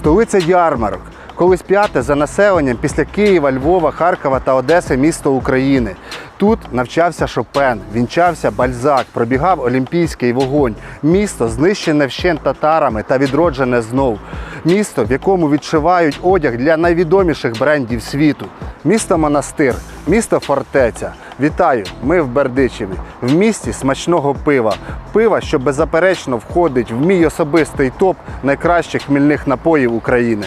столиця ярмарок. Колись п'яте за населенням після Києва, Львова, Харкова та Одеси місто України. Тут навчався Шопен, вінчався Бальзак, пробігав Олімпійський вогонь. Місто знищене вщент татарами та відроджене знов. Місто, в якому відшивають одяг для найвідоміших брендів світу. Місто монастир, місто фортеця. Вітаю! Ми в Бердичеві, в місті смачного пива. Пива, що беззаперечно входить в мій особистий топ найкращих хмільних напоїв України.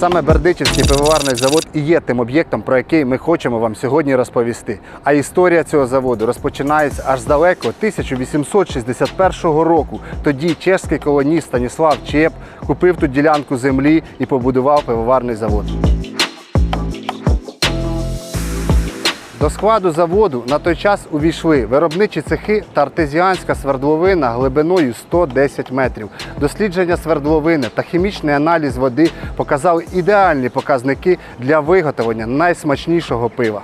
Саме Бердичівський пивоварний завод і є тим об'єктом, про який ми хочемо вам сьогодні розповісти. А історія цього заводу розпочинається аж далеко 1861 року. Тоді чеський колоніст Станіслав Чеп купив тут ділянку землі і побудував пивоварний завод. До складу заводу на той час увійшли виробничі цехи та артезіанська свердловина глибиною 110 метрів. Дослідження свердловини та хімічний аналіз води показали ідеальні показники для виготовлення найсмачнішого пива.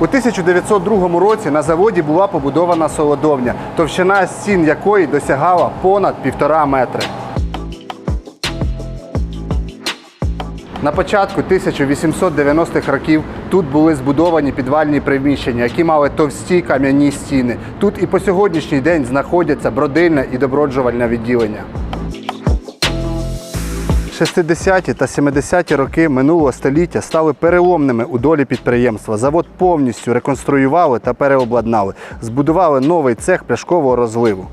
У 1902 році на заводі була побудована солодовня, товщина стін якої досягала понад півтора метри. На початку 1890-х років тут були збудовані підвальні приміщення, які мали товсті кам'яні стіни. Тут і по сьогоднішній день знаходяться бродильне і доброджувальне відділення. 60-ті та 70-ті роки минулого століття стали переломними у долі підприємства. Завод повністю реконструювали та переобладнали, збудували новий цех пляшкового розливу.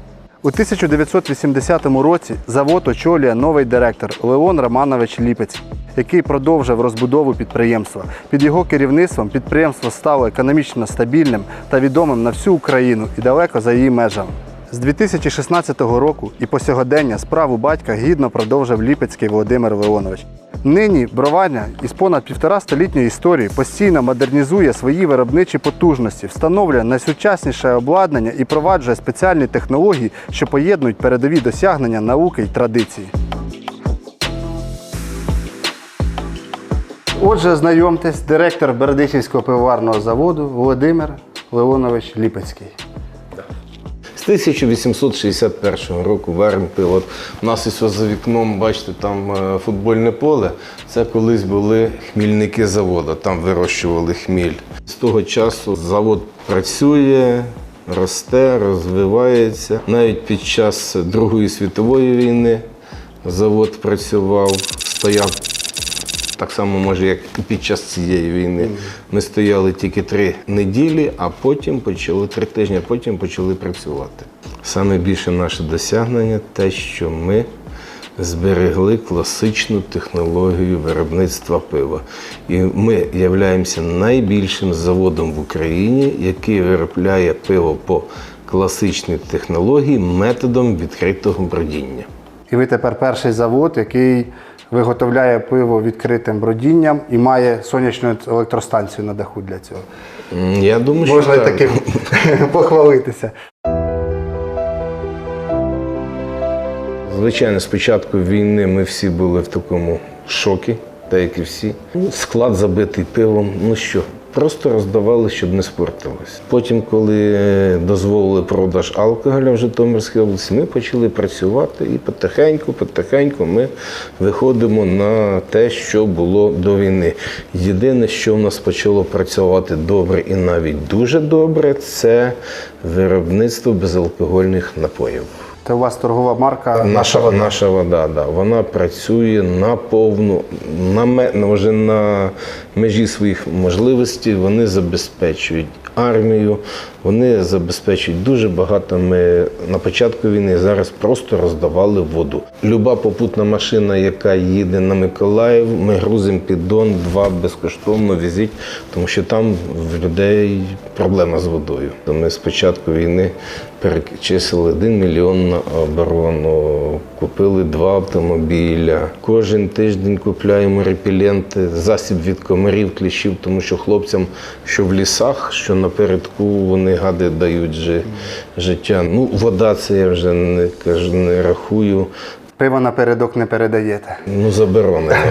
У 1980 році завод очолює новий директор Леон Романович Ліпець, який продовжив розбудову підприємства. Під його керівництвом підприємство стало економічно стабільним та відомим на всю Україну і далеко за її межами. З 2016 року і по сьогодення справу батька гідно продовжив Ліпецький Володимир Леонович. Нині броварня із понад півтора столітньої історії постійно модернізує свої виробничі потужності, встановлює найсучасніше обладнання і проваджує спеціальні технології, що поєднують передові досягнення науки й традиції. Отже, знайомтесь, директор Бердичівського пивоварного заводу Володимир Леонович Ліпецький. З 1861 року варимо пиво. От У нас ось за вікном, бачите, там е, футбольне поле. Це колись були хмільники заводу, там вирощували хміль. З того часу завод працює, росте, розвивається. Навіть під час Другої світової війни завод працював, стояв так само, може, як і під час цієї війни. Ми стояли тільки три неділі, а потім почали три тижні, а потім почали працювати. Саме більше наше досягнення те, що ми зберегли класичну технологію виробництва пива. І ми являємося найбільшим заводом в Україні, який виробляє пиво по класичній технології методом відкритого бродіння. І ви тепер перший завод, який виготовляє пиво відкритим бродінням і має сонячну електростанцію на даху для цього. Я думаю, що Можна що таким похвалитися. Звичайно, з початку війни ми всі були в такому шокі, так як і всі. Ну, Склад забитий пивом. Ну що, просто роздавали, щоб не спортилось. Потім, коли е, дозволили продаж алкоголя в Житомирській області, ми почали працювати і потихеньку, потихеньку ми виходимо на те, що було до війни. Єдине, що в нас почало працювати добре і навіть дуже добре, це виробництво безалкогольних напоїв. Це у вас торгова марка. Наша, наша вода, да. вона працює на повну, на, вже на межі своїх можливостей. Вони забезпечують армію, вони забезпечують дуже багато. Ми на початку війни зараз просто роздавали воду. Люба попутна машина, яка їде на Миколаїв, ми грузимо піддон, два безкоштовно візіть, тому що там в людей проблема з водою. Ми з початку війни перечислили 1 мільйон на оборону, купили два автомобіля. Кожен тиждень купляємо репеленти, засіб від комарів, кліщів, тому що хлопцям, що в лісах, що напередку, вони гади дають жи- життя. Ну, вода це я вже не кажу, не рахую. Пиво напередок не передаєте. Ну, заборонено.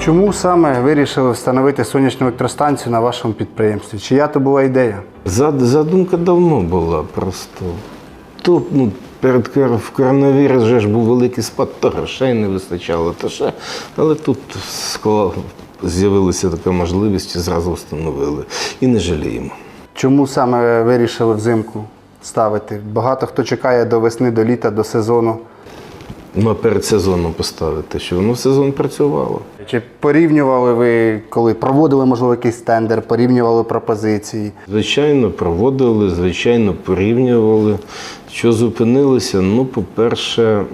Чому саме вирішили встановити сонячну електростанцію на вашому підприємстві? Чия то була ідея? Зад- Задумка давно була просто. Тут ну, перед коронавірус вже ж був великий спад, то грошей не вистачало, то ще. Але тут з'явилася така можливість і зразу встановили. І не жаліємо. Чому саме вирішили взимку ставити? Багато хто чекає до весни, до літа, до сезону. Ну, перед сезоном поставити, що воно в сезон працювало. Чи порівнювали ви, коли проводили, можливо, якийсь тендер, порівнювали пропозиції? Звичайно, проводили, звичайно, порівнювали. Що зупинилося? Ну, по-перше,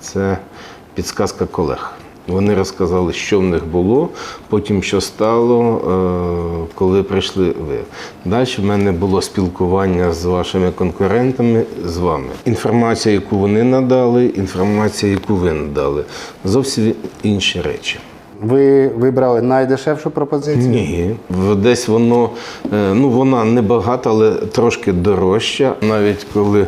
це підсказка колег. Вони розказали, що в них було, потім що стало, е, коли прийшли ви. Далі в мене було спілкування з вашими конкурентами, з вами. Інформація, яку вони надали, інформація, яку ви надали. Зовсім інші речі. Ви вибрали найдешевшу пропозицію? Ні, десь воно, е, ну вона не багата, але трошки дорожча. Навіть коли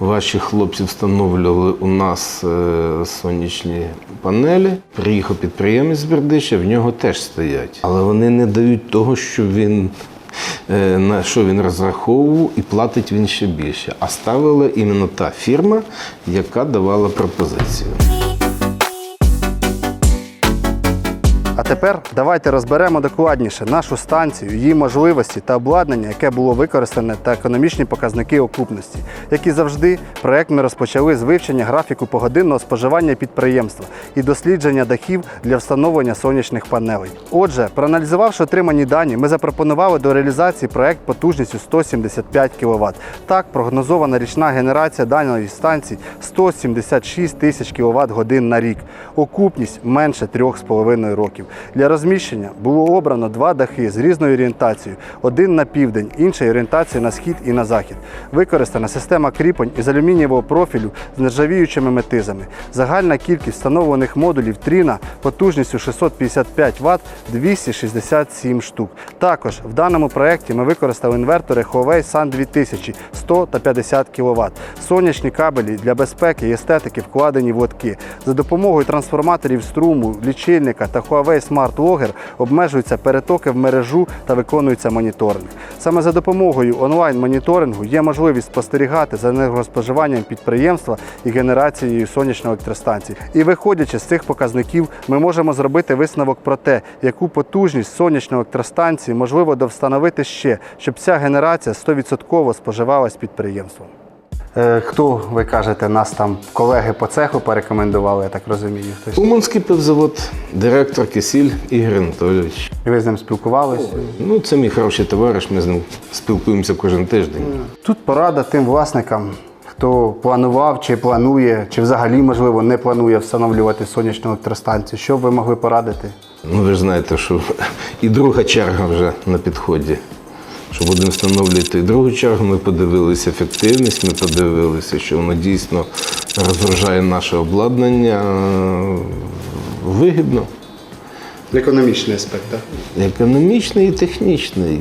ваші хлопці встановлювали у нас е, сонячні панелі, приїхав підприємець з Бердича, в нього теж стоять. Але вони не дають того, що він. е, На що він розраховував і платить він ще більше. А ставила іменно та фірма, яка давала пропозицію. А тепер давайте розберемо докладніше нашу станцію, її можливості та обладнання, яке було використане, та економічні показники окупності. Як і завжди, проект ми розпочали з вивчення графіку погодинного споживання підприємства і дослідження дахів для встановлення сонячних панелей. Отже, проаналізувавши отримані дані, ми запропонували до реалізації проект потужністю 175 кВт. Так, прогнозована річна генерація даної станції 176 тисяч кВт годин на рік. Окупність менше 3,5 років. Для розміщення було обрано два дахи з різною орієнтацією: один на південь, інший орієнтацією на схід і на захід. Використана система кріпонь із алюмінієвого профілю з нержавіючими метизами. Загальна кількість встановлених модулів Тріна потужністю 655 Вт 267 штук. Також в даному проєкті ми використали інвертори Huawei Sun 2000 100 та 50 кВт. Сонячні кабелі для безпеки і естетики вкладені в лотки. За допомогою трансформаторів струму, лічильника та Huawei Smart Logger обмежуються перетоки в мережу та виконується моніторинг. Саме за допомогою онлайн-моніторингу є можливість спостерігати за енергоспоживанням підприємства і генерацією сонячної електростанції. І виходячи з цих показників, ми можемо зробити висновок про те, яку потужність сонячної електростанції можливо довстановити ще, щоб ця генерація 100% споживалась підприємством. Е, Хто ви кажете, нас там колеги по цеху порекомендували, я так розумію. Хтось Уманський пивзавод, директор Кисіль Ігор Анатолійович. Ви з ним спілкувалися? Ну, це мій хороший товариш, ми з ним спілкуємося кожен тиждень. Тут порада тим власникам, хто планував чи планує, чи взагалі, можливо, не планує встановлювати сонячну електростанцію. Що б ви могли порадити? Ну, ви ж знаєте, що і друга черга вже на підході. Що будемо встановлювати другу чергу, ми подивилися ефективність, ми подивилися, що воно дійсно розгружає наше обладнання е, вигідно. Економічний аспект, так? Економічний і технічний.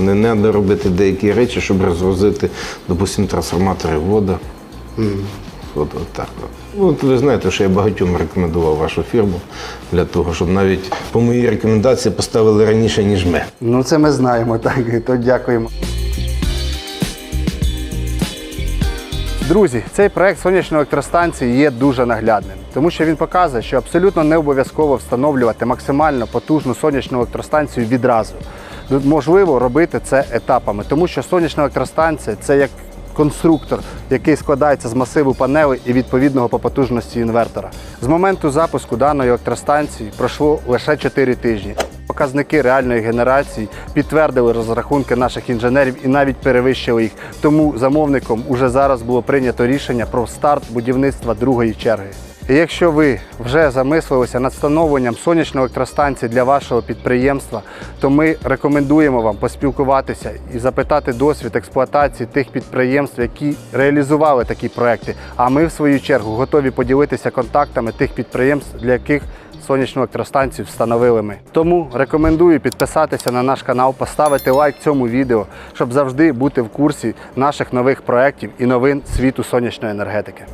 Не треба робити деякі речі, щоб розгрузити, допустимо, трансформатори вода. От, от так. Ну, от ви знаєте, що я багатьом рекомендував вашу фірму для того, щоб навіть по моїй рекомендації поставили раніше, ніж ми. Ну, це ми знаємо, так. То дякуємо. Друзі, цей проект сонячної електростанції є дуже наглядним, тому що він показує, що абсолютно не обов'язково встановлювати максимально потужну сонячну електростанцію відразу. Можливо робити це етапами, тому що сонячна електростанція це як конструктор, який складається з масиву панелей і відповідного по потужності інвертора. З моменту запуску даної електростанції пройшло лише 4 тижні. Показники реальної генерації підтвердили розрахунки наших інженерів і навіть перевищили їх. Тому замовником уже зараз було прийнято рішення про старт будівництва другої черги. І якщо ви вже замислилися над встановленням сонячної електростанції для вашого підприємства, то ми рекомендуємо вам поспілкуватися і запитати досвід експлуатації тих підприємств, які реалізували такі проекти. А ми, в свою чергу, готові поділитися контактами тих підприємств, для яких сонячну електростанцію встановили ми. Тому рекомендую підписатися на наш канал, поставити лайк цьому відео, щоб завжди бути в курсі наших нових проєктів і новин світу сонячної енергетики.